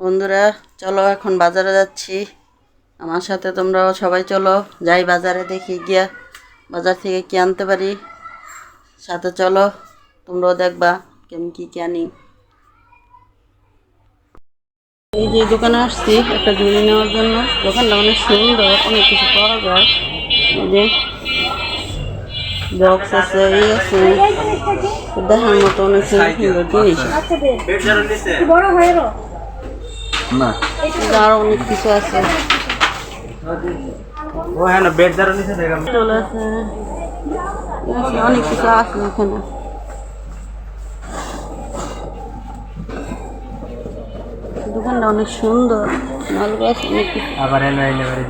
বন্ধুরা চলো এখন বাজারে যাচ্ছি। আমার সাথে তোমরাও সবাই চলো। যাই বাজারে দেখি গিয়া বাজার থেকে কি আনতে পারি। সাথে চলো তোমরাও দেখবা কেমন কি কি আনি। এই যে দোকানে আসছি একটা ঝুড়ি নেওয়ার জন্য। দোকানটা অনেক সুন্দর অনেক কিছু পাওয়া যায়। এই যে বক্স আছে এই আছে। দেখার মতো অনেক সুন্দর সুন্দর জিনিস। রো। না। আরও অনেক কিছু আছে। ও হ্যাঁ না বেড দাঁড়ো নিচে দেখলাম চলে আছে অনেক কিছু আছে এখানে। দোকানটা অনেক সুন্দর। মাল গাছ অনেক কিছু। আবার এনে এনে বাড়ি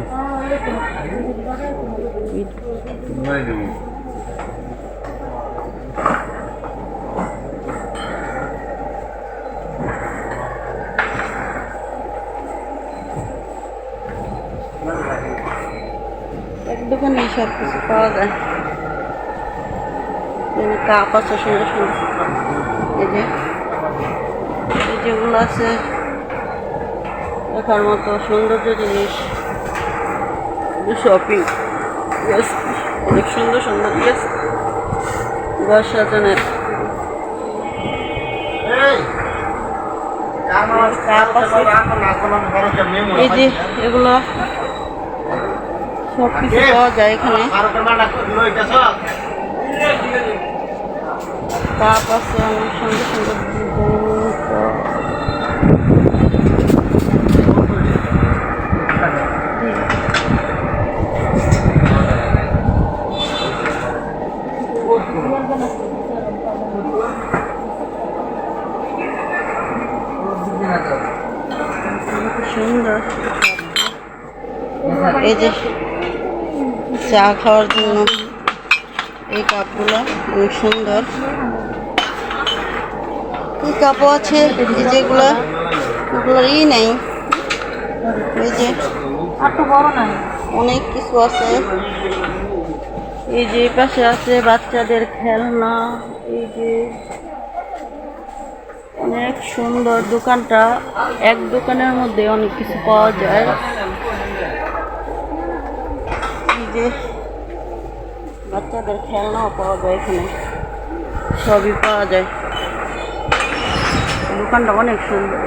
এক দোকানে সব কিছু পাওয়া যায়। কাপ আছে সুন্দর সুন্দর এই যে এই যেগুলো আছে দেখার মতো সৌন্দর্য জিনিস। শপিং অনেক সুন্দর সুন্দর ড্রেস ঘর সাজানের এই যে এগুলো সব কিছু পাওয়া যায় এখানে। সুন্দর সুন্দর সুন্দর এই যে চা খাওয়ার জন্য এই কাপগুলো অনেক সুন্দর। এই কাপও আছে এই যেগুলো এগুলো ই নেই। এই যে অনেক কিছু আছে। এই যে পাশে আছে বাচ্চাদের খেলনা এই যে অনেক সুন্দর দোকানটা। এক দোকানের মধ্যে অনেক কিছু পাওয়া যায়। যে বাচ্চাদের খেলনাও পাওয়া যায় এখানে। সবই পাওয়া যায়। দোকানটা অনেক সুন্দর।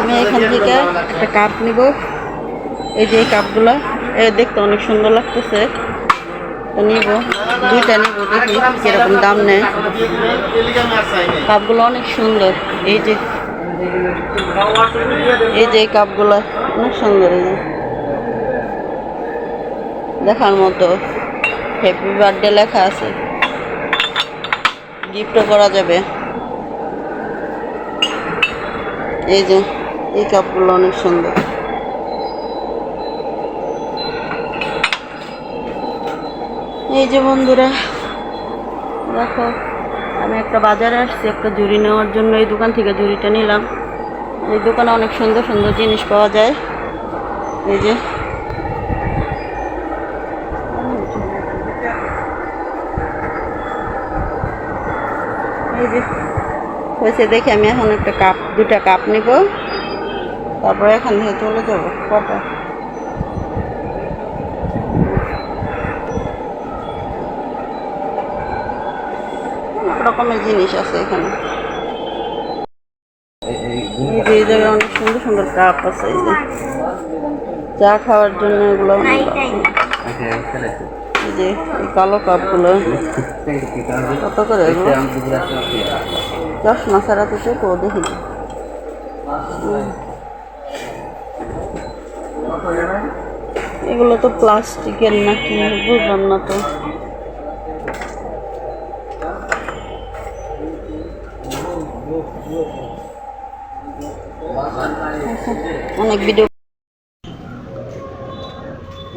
আমি এখান থেকে একটা কাপ নিব। এই যে এই কাপগুলো, এ দেখতে অনেক সুন্দর লাগতেছে। তো নিব, দুইটা নিব দেখি কীরকম দাম নেয়। কাপগুলো অনেক সুন্দর, এই যে এই যে কাপগুলো, অনেক সুন্দর এই যে। দেখার মতো হ্যাপি বার্থডে লেখা আছে। গিফটও করা যাবে। এই যে, এই কাপগুলো অনেক সুন্দর। এই যে বন্ধুরা, দেখো, আমি একটা বাজারে আসছি, একটা জুড়ি নেওয়ার জন্য এই দোকান থেকে জুড়িটা নিলাম। এই দোকানে অনেক সুন্দর সুন্দর জিনিস পাওয়া যায়। এই যে। এই যে। হয়েছে দেখে, আমি এখন একটা কাপ, দুটা কাপ নিব। তারপরে এখান থেকে চলে যাব, কটা? রকমের জিনিস আছে এখানে। যে এই জায়গায় অনেক সুন্দর সুন্দর কাপ আছে এই যে। চা খাওয়ার জন্য এগুলো। আছে। এই যে এই কালো কাপগুলো। কত করে এগুলো? চশমা ছাড়া তো কেউ দেখি। এগুলো তো প্লাস্টিকের নাকি বুঝলাম না তো। অনেক ভিডিও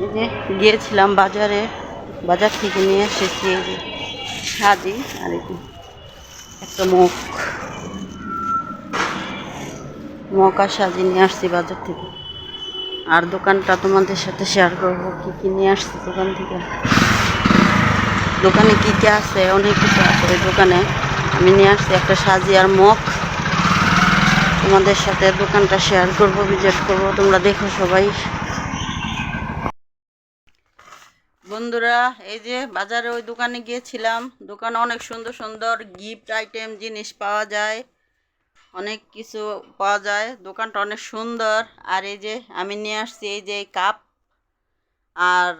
এই যে গিয়েছিলাম বাজারে। বাজার থেকে নিয়ে এসেছি এই যে সাজি আর যে একটা মুখ মকা সাজিয়ে নিয়ে আসছি বাজার থেকে। আর দোকানটা তোমাদের সাথে শেয়ার করব, কি কি নিয়ে আসছি দোকান থেকে। দোকানে কি কি আছে? অনেক কিছু আছে দোকানে। আমি নিয়ে আসছি একটা সাজি আর মগ। তোমাদের সাথে দোকানটা শেয়ার করব ভিজিট করব। তোমরা দেখো সবাই। বন্ধুরা, এই যে বাজারে ওই দোকানে গিয়েছিলাম। দোকানে অনেক সুন্দর সুন্দর গিফট আইটেম জিনিস পাওয়া যায়। অনেক কিছু পাওয়া যায়। দোকানটা অনেক সুন্দর। আর এই যে আমি নিয়ে আসছি এই যে কাপ আর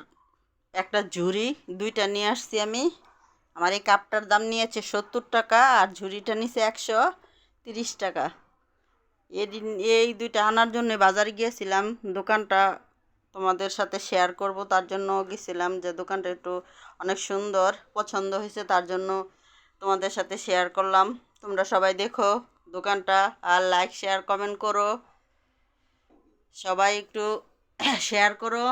একটা ঝুড়ি। দুইটা নিয়ে আসছি আমি। আমার এই কাপটার দাম নিয়েছে সত্তর টাকা আর ঝুড়িটা নিচে একশো তিরিশ টাকা। এই দিন- এই দুইটা আনার জন্য বাজারে গিয়েছিলাম। দোকানটা তোমাদের সাথে শেয়ার করব, তার জন্য গেছিলাম যে দোকানটা একটু অনেক সুন্দর, পছন্দ হয়েছে, তার জন্য তোমাদের সাথে শেয়ার করলাম। তোমরা সবাই দেখো দোকানটা আর লাইক শেয়ার কমেন্ট করো। সবাই একটু শেয়ার করো।